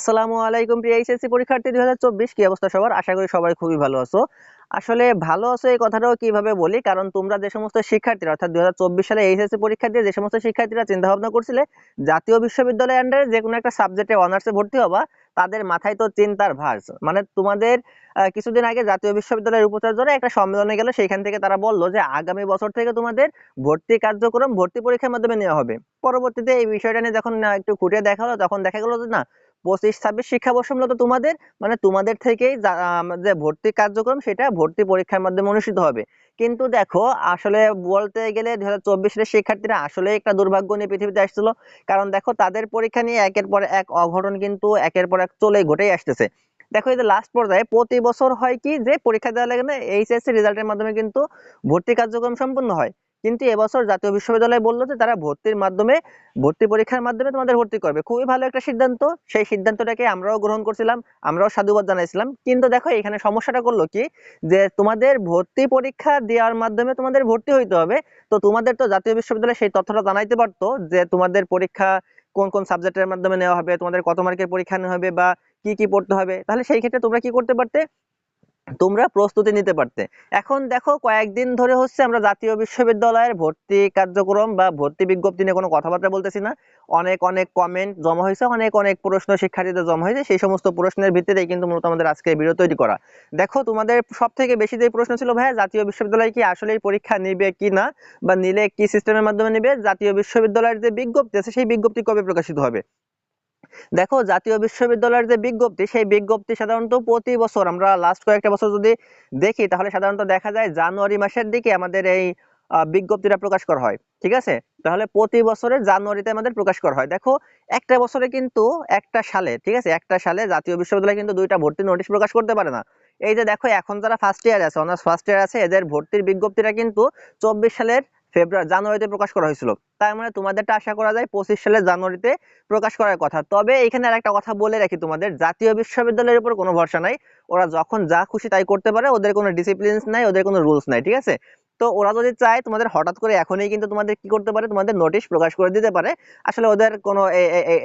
আসসালামু আলাইকুম প্রিয় এইচএসসি পরীক্ষার্থী, দুই হাজার চব্বিশ কি অবস্থা সবার? আশা করি সবাই খুবই ভালো আছো। আসলে ভালো আছো এই কথাটাও কীভাবে বলি? কারণ তোমরা যে সমস্ত শিক্ষার্থীরা, অর্থাৎ দুই হাজার চব্বিশ সালে এইচএসসি পরীক্ষা দিয়ে যে সমস্ত শিক্ষার্থীরা চিন্তা ভাবনা করছিলে, জাতীয় বিশ্ববিদ্যালয়ের আন্ডারে যে কোনো একটা সাবজেক্টে অনার্সে ভর্তি হবা, তাদের মাথায় তো চিন্তার ভাস মানে তোমাদের কিছুদিন আগে জাতীয় বিশ্ববিদ্যালয়ের উপাচার্যরা একটা সম্মেলনে গেল, সেইখান থেকে তারা বলল যে আগামী বছর থেকে তোমাদের ভর্তি কার্যক্রম, ভর্তি পরীক্ষার মাধ্যমে নেওয়া হবে। পরবর্তীতে এই বিষয়টা নিয়ে যখন একটু খুঁটিয়ে দেখা হলো, তখন দেখা গেলো যে না পঁচিশ, ছাব্বিশ শিক্ষাবর্ষ মূলত তোমাদের মানে তোমাদের থেকেই যে ভর্তি কার্যক্রম সেটা ভর্তি পরীক্ষার মাধ্যমে অনুষ্ঠিত হবে। কিন্তু দেখো, আসলে বলতে গেলে দুই হাজার চব্বিশ সালের শিক্ষার্থীরা আসলে একটা দুর্ভাগ্য নিয়ে পৃথিবীতে আসছিল। কারণ দেখো, তাদের পরীক্ষা নিয়ে একের পর এক অঘটন কিন্তু একের পর এক চলেই ঘটেই আসতেছে। দেখো, এই যে লাস্ট পর্যায়ে প্রতি বছর হয় কি যে পরীক্ষা দেওয়া লাগে না, এইচএসসি রেজাল্টের মাধ্যমে কিন্তু ভর্তি কার্যক্রম সম্পূর্ণ হয়। কিন্তু এবছর জাতীয় বিশ্ববিদ্যালয় বলল যে তারা ভর্তির মাধ্যমে, ভর্তি পরীক্ষার মাধ্যমে তোমাদের ভর্তি করবে। খুবই ভালো একটা সিদ্ধান্ত। সেই সিদ্ধান্তটাকে আমরাও গ্রহণ করছিলাম, আমরাও সাধুবাদ জানাইছিলাম। কিন্তু দেখো, এখানে সমস্যাটা করল কি? যে তোমাদের ভর্তি পরীক্ষা দেওয়ার মাধ্যমে তোমাদের ভর্তি হইতে হবে। তো তোমাদের তো জাতীয় বিশ্ববিদ্যালয় সেই তথ্যটা জানাইতে পারতো যে তোমাদের পরীক্ষা কোন কোন সাবজেক্টের মাধ্যমে নেওয়া হবে, তোমাদের কত মার্কের পরীক্ষা নেওয়া হবে বা কি কি পড়তে হবে। তাহলে সেই ক্ষেত্রে তোমরা কি করতে পারতে? তোমরা প্রস্তুতি নিতে পারতে। এখন দেখো, কয়েকদিন ধরে হচ্ছে আমরা জাতীয় বিশ্ববিদ্যালয়ের ভর্তি কার্যক্রম বা ভর্তি বিজ্ঞপ্তি নিয়ে কোনো কথাবার্তা বলতেছি না। অনেক অনেক কমেন্ট জমা হয়েছে, অনেক অনেক প্রশ্ন শিক্ষার্থীদের জমা হয়েছে। সেই সমস্ত প্রশ্নের ভিত্তিতেই কিন্তু মূলত আমাদের আজকে ভিডিও তৈরি করা। দেখো, তোমাদের সব থেকে বেশি যে প্রশ্ন ছিল, ভাইয়া, জাতীয় বিশ্ববিদ্যালয় কি আসলে পরীক্ষা নিবে কি না? বা নিলে কি সিস্টেমের মাধ্যমে নিবে? জাতীয় বিশ্ববিদ্যালয়ের যে বিজ্ঞপ্তি আছে, সেই বিজ্ঞপ্তি কবে প্রকাশিত হবে? দেখো, জাতীয় বিশ্ববিদ্যালয়ের যে বিজ্ঞপ্তি, সেই বিজ্ঞপ্তি সাধারণত প্রতি বছর, আমরা লাস্ট কয়েকটা বছর যদি দেখি, তাহলে সাধারণত দেখা যায় জানুয়ারি মাসের দিকে আমাদের এই বিজ্ঞপ্তিটা প্রকাশ করা হয়, ঠিক আছে? তাহলে প্রতি বছরের জানুয়ারিতে আমাদের প্রকাশ করা হয়। দেখো, একটা বছরে কিন্তু একটা সালে, ঠিক আছে? একটা সালে জাতীয় বিশ্ববিদ্যালয় কিন্তু দুইটা ভর্তি নোটিশ প্রকাশ করতে পারে না। এই যে দেখো, এখন যারা ফার্স্ট ইয়ার আছে অনার্স ফার্স্ট ইয়ার আছে, এদের ভর্তির বিজ্ঞপ্তিটা কিন্তু চব্বিশ সালের ফেব্রুয়ারি, জানুয়ারিতে প্রকাশ করা হয়েছিল। তার মানে তোমাদেরটা আশা করা যায় পঁচিশ সালের জানুয়ারিতে প্রকাশ করার কথা। তবে এখানে আর একটা কথা বলে রাখি তোমাদের, জাতীয় বিশ্ববিদ্যালয়ের উপর কোনো ভরসা নাই। ওরা যখন যা খুশি তাই করতে পারে, ওদের কোনো ডিসিপ্লিনস নাই, ওদের কোনো রুলস নাই, ঠিক আছে? তো ওরা যদি চায়, তোমাদের হঠাৎ করে এখনই কিন্তু তোমাদের কি করতে পারে? তোমাদের নোটিশ প্রকাশ করে দিতে পারে। আসলে ওদের কোনো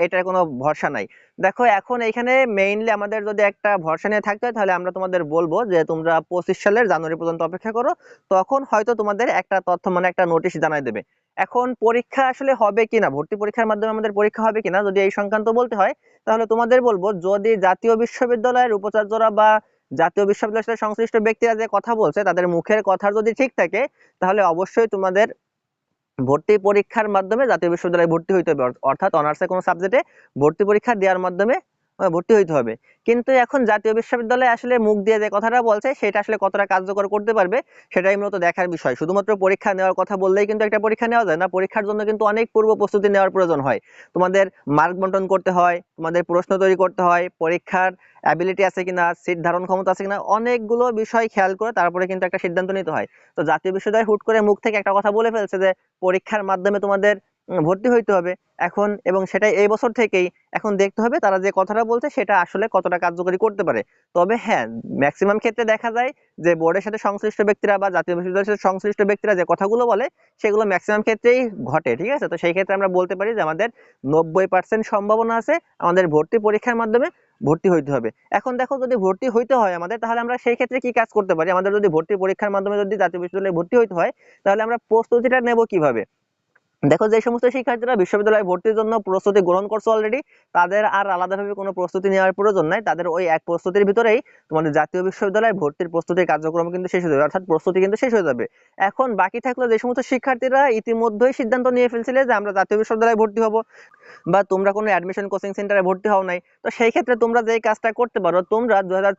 এটার কোনো ভরসা নাই। দেখো, এখন এখানে মেইনলি আমাদের যদি একটা ভরসা নিয়ে থাকতে হয়, তাহলে আমরা তোমাদের বলব যে, তোমরা পঁচিশ সালের জানুয়ারি পর্যন্ত অপেক্ষা করো। তখন হয়তো তোমাদের একটা তথ্য মানে একটা নোটিশ জানাই দেবে। এখন পরীক্ষা আসলে হবে কিনা? ভর্তি পরীক্ষার মাধ্যমে আমাদের পরীক্ষা হবে কিনা? যদি এই সংক্রান্ত বলতে হয়, তাহলে তোমাদের বলব, যদি জাতীয় বিশ্ববিদ্যালয়ের উপাচার্যরা বা জাতীয় বিশ্ববিদ্যালয়ের সাথে সংশ্লিষ্ট ব্যক্তিরা যে কথা বলছে, তাদের মুখের কথা যদি ঠিক থাকে, তাহলে অবশ্যই তোমাদের ভর্তি পরীক্ষার মাধ্যমে জাতীয় বিশ্ববিদ্যালয়ে ভর্তি হইতে হবে। অর্থাৎ অনার্সে কোনো সাবজেক্টে ভর্তি পরীক্ষা দেওয়ার মাধ্যমে ভর্তি হইতে হবে। কিন্তু এখন জাতীয় বিশ্ববিদ্যালয় আসলে মুখ দিয়ে যে কথাটা বলছে, সেটা আসলে কতটা কার্যকর করতে পারবে, সেটাই মূলত দেখার বিষয়। শুধুমাত্র পরীক্ষা নেওয়ার কথা বললেই কিন্তু একটা পরীক্ষা নেওয়া যায় না, পরীক্ষার জন্য কিন্তু অনেক পূর্ব প্রস্তুতি নেওয়ার প্রয়োজন হয়। তোমাদের মার্ক বন্টন করতে হয়, তোমাদের প্রশ্ন তৈরি করতে হয়, পরীক্ষার অ্যাবিলিটি আছে কিনা সিট ধারণ ক্ষমতা আছে কিনা, অনেকগুলো বিষয় খেয়াল করে তারপরে কিন্তু একটা সিদ্ধান্ত নিতে হয়। তো জাতীয় বিশ্ববিদ্যালয় হুট করে মুখ থেকে একটা কথা বলে ফেলছে যে, পরীক্ষার মাধ্যমে তোমাদের ভর্তি হইতে হবে। এখন এবং সেটাই এই বছর থেকেই এখন দেখতে হবে তারা যে কথাটা বলছে সেটা আসলে কতটা কার্যকরী করতে পারে। তবে হ্যাঁ ম্যাক্সিমাম ক্ষেত্রে দেখা যায় যে বোর্ডের সাথে সংশ্লিষ্ট ব্যক্তিরা বা জাতীয় বিশ্ববিদ্যালয়ের সাথে সংশ্লিষ্ট ব্যক্তিরা যে কথাগুলো বলে সেগুলো ম্যাক্সিমাম ক্ষেত্রেই ঘটে, ঠিক আছে? তো সেই ক্ষেত্রে আমরা বলতে পারি যে আমাদের নব্বই পার্সেন্ট সম্ভাবনা আছে আমাদের ভর্তি পরীক্ষার মাধ্যমে ভর্তি হইতে হবে। এখন দেখো যদি ভর্তি হইতে হয় আমাদের, তাহলে আমরা সেই ক্ষেত্রে কি কাজ করতে পারি? আমাদের যদি ভর্তি পরীক্ষার মাধ্যমে যদি জাতীয় বিশ্ববিদ্যালয়ে ভর্তি হইতে হয়, তাহলে আমরা প্রস্তুতিটা নেব কীভাবে? দেখো যে সমস্ত শিক্ষার্থীরা বিশ্ববিদ্যালয়ে ভর্তির জন্য প্রস্তুতি গ্রহণ করছে অলরেডি তাদের আর আলাদাভাবে কোনো প্রস্তুতি নেওয়ার প্রয়োজন নাই। তাদের ওই এক প্রস্তুতির ভিতরেই তোমাদের জাতীয় বিশ্ববিদ্যালয়ে ভর্তির প্রস্তুতির কার্যক্রম কিন্তু শেষ হয়ে যাবে, অর্থাৎ প্রস্তুতি কিন্তু শেষ হয়ে যাবে। এখন বাকি থাকল যে সমস্ত শিক্ষার্থীরা ইতিমধ্যেই সিদ্ধান্ত নিয়ে ফেলছিলে যে আমরা জাতীয় বিশ্ববিদ্যালয়ে ভর্তি হব, বা তোমরা কোনো অ্যাডমিশন কোচিং সেন্টারে ভর্তি হও নাই। তো সেই ক্ষেত্রে তোমরা যে কাজটা করতে পারো, তোমরা দু হাজার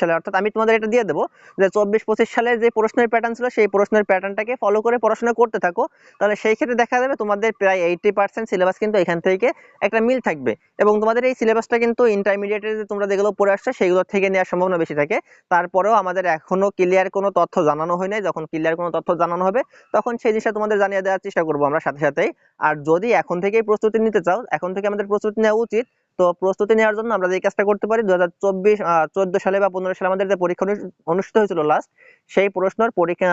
সালে, অর্থাৎ আমি তোমাদের এটা দিয়ে দেবো, যে চব্বিশ পঁচিশ সালে যে প্রশ্নের প্যাটার্ন ছিল, সেই প্রশ্নের প্যাটার্নটাকে ফলো করে পড়াশোনা করতে থাকো। তাহলে সেই ক্ষেত্রে দেখা যাবে তোমাদের প্রায় এইটি পার্সেন্ট সিলেবাস কিন্তু এখান থেকে একটা মিল থাকবে। এবং তোমাদের এই সিলেবাসটা কিন্তু ইন্টারমিডিয়েটে যে তোমরা যেগুলো পড়ে আসছো সেগুলো থেকে নেওয়ার সম্ভাবনা বেশি থাকে। তারপরেও আমাদের এখনও ক্লিয়ার কোনো তথ্য জানানো হয় নাই। যখন ক্লিয়ার কোনো তথ্য জানানো হবে, তখন সেই জিনিসটা তোমাদের জানিয়ে দেওয়ার চেষ্টা করব আমরা সাথে সাথেই। আর যদি এখন থেকেই প্রস্তুতি নিতে চাও, এখন থেকে আমাদের প্রস্তুতি নেওয়া উচিত তো প্রস্তুতি নেওয়ার জন্য আমরা যে কাজটা করতে পারি দু হাজার সালে বা পনেরো সালে আমাদের যে পরীক্ষা অনুষ্ঠিত হয়েছিল লাস্ট সেই প্রশ্নের পরীক্ষা,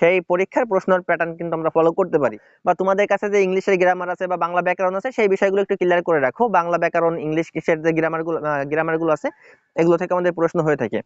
সেই পরীক্ষার প্রশ্নের প্যাটার্ন কিন্তু আমরা ফলো করতে পারি। বা তোমাদের কাছে যে ইংলিশের গ্রামার আছে বা বাংলা ব্যাকরণ আছে, সেই বিষয়গুলো একটু ক্লিয়ার করে রাখো। বাংলা ব্যাকরণ, ইংলিশ কিসের যে গ্রামারগুলো গ্রামারগুলো গ্রামারগুলো আছে, এগুলো থেকে আমাদের প্রশ্ন হয়ে থাকে।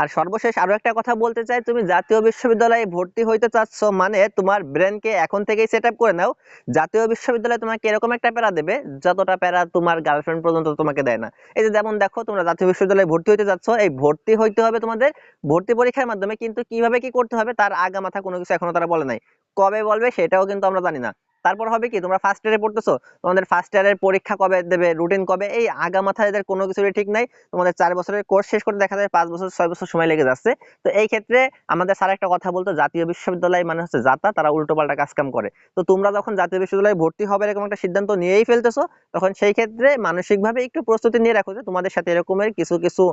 আর সর্বশেষ আরও একটা কথা বলতে চাই, তুমি জাতীয় বিশ্ববিদ্যালয়ে ভর্তি হইতে চাচ্ছ মানে তোমার ব্রেনকে এখন থেকেই সেট করে নাও। জাতীয় বিশ্ববিদ্যালয়ে তোমাকে এরকম একটা প্যারা দেবে, যতটা প্যারা তোমার গার্লফ্রেন্ড পর্যন্ত তোমাকে দেয় না। এই যে যেমন দেখো, তোমরা জাতীয় বিশ্ববিদ্যালয়ে ভর্তি হইতে যাচ্ছ এই ভর্তি হইতে হবে তোমাদের ভর্তি পরীক্ষার মাধ্যমে, কিন্তু কীভাবে কি করতে হবে, তার আগা মাথা কোনো কিছু এখনও তারা বলে নাই। কবে বলবে সেটাও কিন্তু আমরা জানি না। তারপর হবে কি, তোমরা ফার্স্ট ইয়ারে পড়তেছো, তোমাদের ফার্স্ট ইয়ারের পরীক্ষা কবে দেবে রুটিন কবে, এই আগা মাথা এদের কোনো কিছুরই ঠিক নাই, তোমাদের চার বছরের কোর্স শেষ করতে দেখা যায় পাঁচ বছর, ছয় বছর সময় লেগে যাচ্ছে। তো এই ক্ষেত্রে আমাদের স্যার একটা কথা বলতো, জাতীয় বিশ্ববিদ্যালয় মানে হচ্ছে যাতা, তারা উল্টো পাল্টা কাজ কাম করে। তো তোমরা যখন জাতীয় বিশ্ববিদ্যালয়ে ভর্তি হবে এরকম একটা সিদ্ধান্ত নিয়েই ফেলতেছো, তখন সেই ক্ষেত্রে মানসিকভাবে একটু প্রস্তুতি নিয়ে রাখো যে তোমাদের সাথে এরকমের কিছু কিছু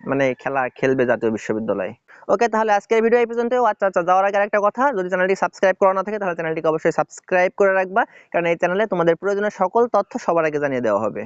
মানে খেলা খেলবে জাতীয় বিশ্ববিদ্যালয়। ওকে তাহলে আজকের ভিডিও এই আচ্ছা আচ্ছা যাওয়ার আগে একটা কথা, যদি চ্যানেলটি সাবস্ক্রাইব করা না থাকে, তাহলে চ্যানেলটিকে অবশ্যই সাবস্ক্রাইব করে রাখবা। কারণ এই চ্যানেলে তোমাদের প্রয়োজনীয় সকল তথ্য সবার আগে জানিয়ে দেওয়া হবে।